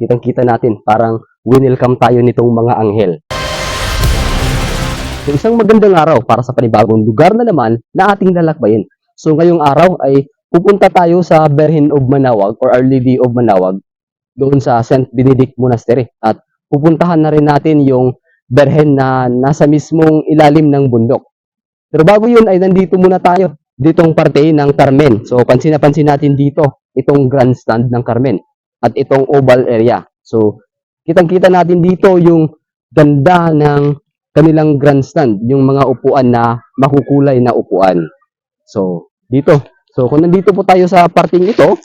kitang-kita natin, parang winelcome tayo nitong mga anghel. So, isang magandang araw para sa panibagong lugar na naman na ating lalakbayin. So, ngayong araw ay pupunta tayo sa Berhin of Manawag or Our Lady of Manawag doon sa St. Benedict Monastery. At pupuntahan na rin natin yung Berhen na nasa mismong ilalim ng bundok. Pero bago yun ay nandito muna tayo ditong parte ng Carmen. So pansin na pansin natin dito itong grandstand ng Carmen at itong oval area. So kitang-kita natin dito yung ganda ng kanilang grandstand, yung mga upuan na makukulay na upuan. So dito. So kung nandito po tayo sa parting ito,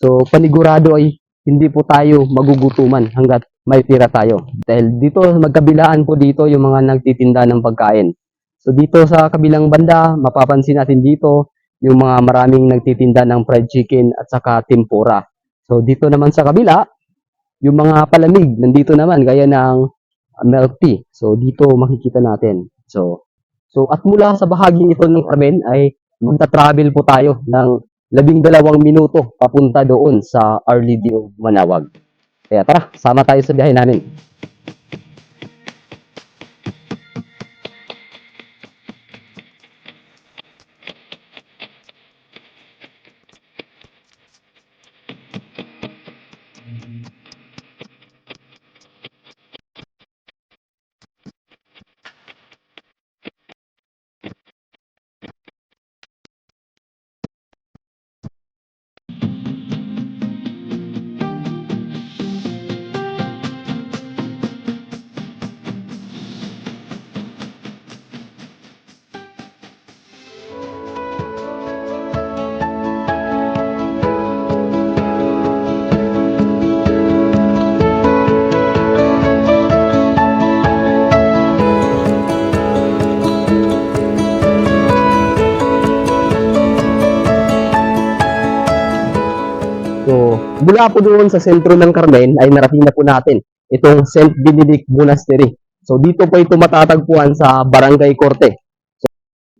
so panigurado ay hindi po tayo magugutuman hanggat may tira tayo. Dahil dito magkabilaan po dito yung mga nagtitinda ng pagkain. So dito sa kabilang banda, mapapansin natin dito yung mga maraming nagtitinda ng fried chicken at saka tempura. So dito naman sa kabila, yung mga palamig, nandito naman gaya ng tea. So dito makikita natin. So so at mula sa bahaging ito ng Carmen ay magta-travel po tayo ng labing dalawang minuto papunta doon sa of Manawag. Kaya tara, sama tayo sa biyahe namin. Mula po doon sa sentro ng Carmen ay narating na po natin itong St. Benedict Monastery. So, dito po ito matatagpuan sa Barangay Corte. So,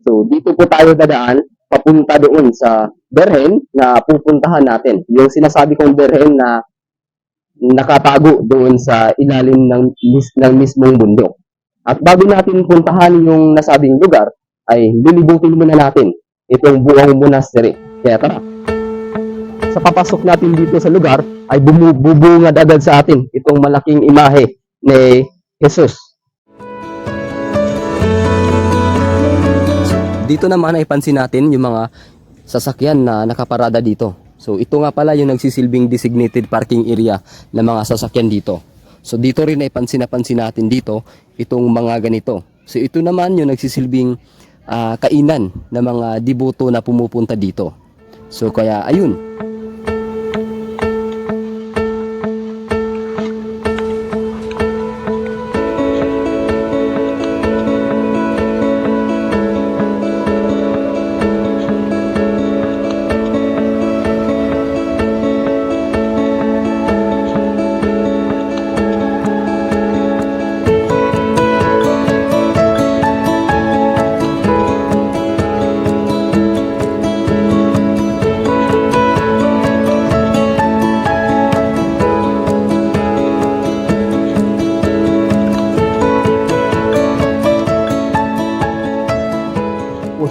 so dito po tayo dadaan papunta doon sa Berhen na pupuntahan natin. Yung sinasabi kong Berhen na nakatago doon sa ilalim ng, ng mismong bundok. At bago natin puntahan yung nasabing lugar, ay lilibutin muna natin itong buong monastery. Kaya tara, sa papasok natin dito sa lugar ay bumu- bubungad agad sa atin itong malaking imahe ni Jesus. Dito naman ay pansin natin yung mga sasakyan na nakaparada dito. So ito nga pala yung nagsisilbing designated parking area ng mga sasakyan dito. So dito rin ay pansin na pansin natin dito itong mga ganito. So ito naman yung nagsisilbing ah, kainan ng mga diboto na pumupunta dito. So kaya ayun,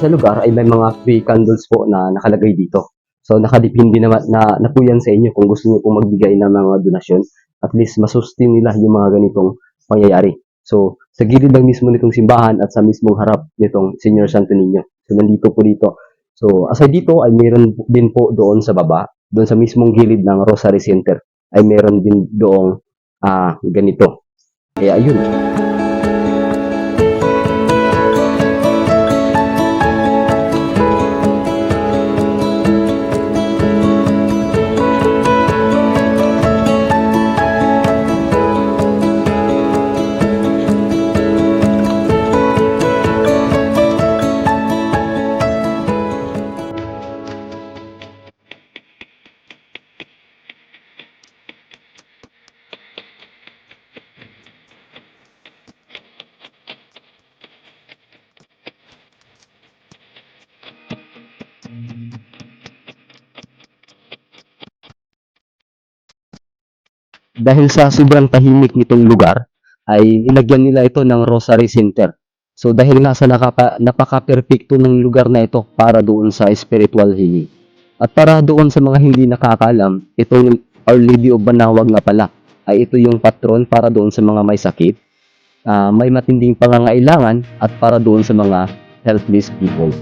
sa lugar ay may mga free candles po na nakalagay dito. So nakadepende naman na, na po yan sa inyo kung gusto niyo pong magbigay ng mga donasyon. At least masustain nila yung mga ganitong pangyayari. So sa gilid lang mismo nitong simbahan at sa mismong harap nitong Senior Santo Niño. So nandito po dito. So aside dito ay mayroon po- din po doon sa baba, doon sa mismong gilid ng Rosary Center ay mayroon din doong ah ganito. Kaya ayun. Dahil sa sobrang tahimik nitong lugar, ay nilagyan nila ito ng Rosary Center. So dahil nga sa napaka-perfecto ng lugar na ito para doon sa spiritual healing. At para doon sa mga hindi nakakalam, itong Our Lady of Banawag nga pala ay ito yung patron para doon sa mga may sakit, ah, may matinding pangangailangan at para doon sa mga helpless people.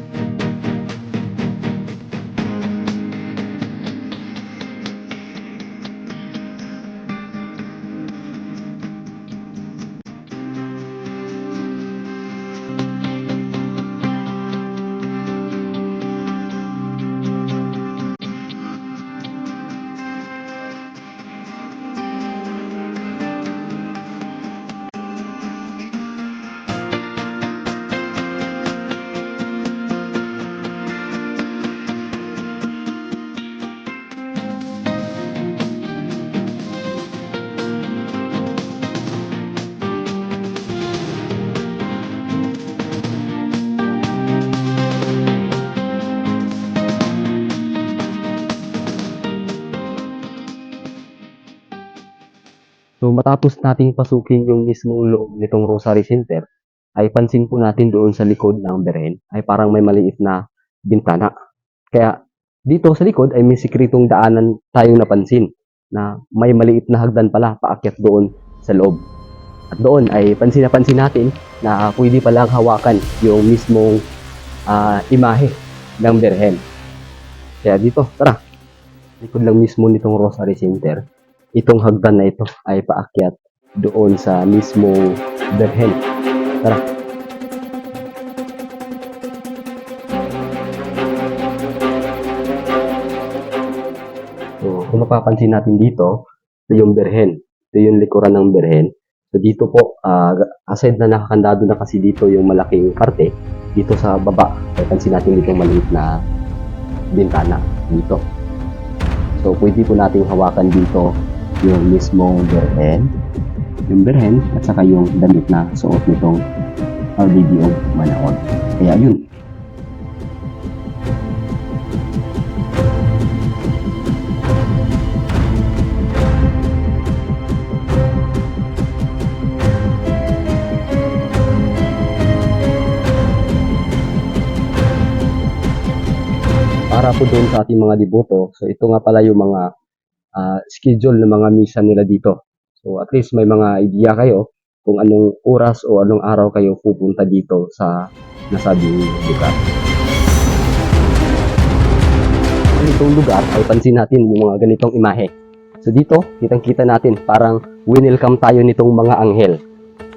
Matapos nating pasukin yung mismong loob nitong Rosary Center, ay pansin po natin doon sa likod ng beren ay parang may maliit na bintana. Kaya dito sa likod ay may sikretong daanan tayong napansin na may maliit na hagdan pala paakyat doon sa loob. At doon ay pansin na pansin natin na pwede palang hawakan yung mismong ah, imahe ng berhen. Kaya dito, tara. Likod lang mismo nitong Rosary Center itong hagdan na ito ay paakyat doon sa mismong berhen. Tara. So, kung mapapansin natin dito, ito yung berhen. Ito yung likuran ng berhen. So, dito po, ah, aside na nakakandado na kasi dito yung malaking parte, dito sa baba, papansin natin dito maliit na bintana dito. So, pwede po nating hawakan dito yung mismong berhen, yung berhen at saka yung damit na suot nitong RDBO Manawag. Kaya yun. Para po doon sa ating mga deboto, so ito nga pala yung mga ah, schedule ng mga misa nila dito. So at least may mga idea kayo kung anong oras o anong araw kayo pupunta dito sa nasabing lugar. Itong lugar ay pansin natin yung mga ganitong imahe. So dito, kitang-kita natin parang winelcome tayo nitong mga anghel.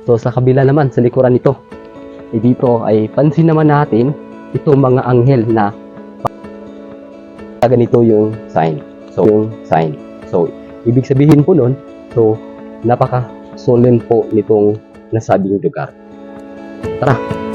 So sa kabila naman, sa likuran nito, eh dito ay pansin naman natin itong mga anghel na ganito yung sign. So, yung sign. So, ibig sabihin po nun, so, napaka solemn po nitong nasabing lugar. Tara!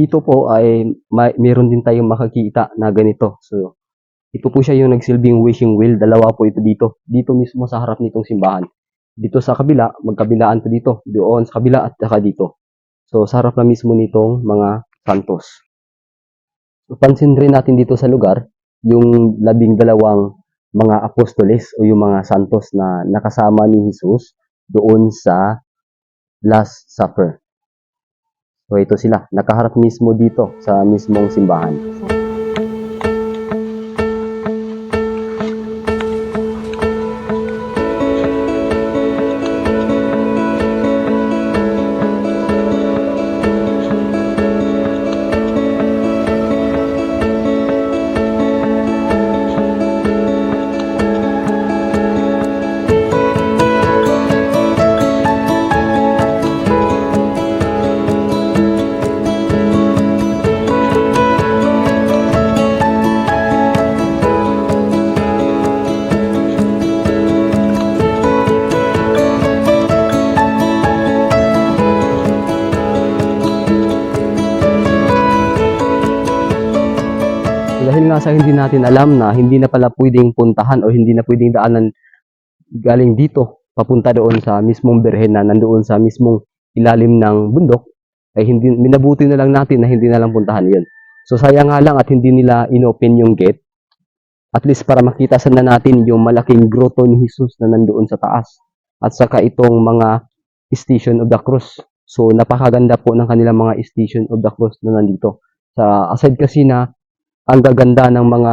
Dito po ay may, meron din tayong makakita na ganito. So, ito po siya yung nagsilbing wishing wheel. Dalawa po ito dito. Dito mismo sa harap nitong simbahan. Dito sa kabila, magkabilaan to dito. Doon sa kabila at saka dito. So, sa harap na mismo nitong mga santos. So, pansin rin natin dito sa lugar, yung labing dalawang mga apostoles o yung mga santos na nakasama ni Jesus doon sa Last Supper. So ito sila, nakaharap mismo dito sa mismong simbahan. Dahil nga sa hindi natin alam na hindi na pala pwedeng puntahan o hindi na pwedeng daanan galing dito papunta doon sa mismong berhen na nandoon sa mismong ilalim ng bundok ay hindi minabuti na lang natin na hindi na lang puntahan yun. So sayang nga lang at hindi nila inopen yung gate at least para makita sana natin yung malaking grotto ni Jesus na nandoon sa taas at saka itong mga Station of the Cross. So napakaganda po ng kanilang mga Station of the Cross na nandito. Sa aside kasi na ang gaganda ng mga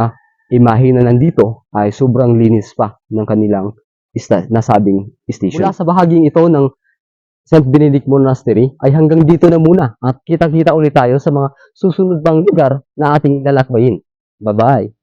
imahe na nandito ay sobrang linis pa ng kanilang ista- nasabing station. Mula sa bahaging ito ng St. Benedict Monastery ay hanggang dito na muna at kita-kita ulit tayo sa mga susunod pang lugar na ating lalakbayin. Bye-bye!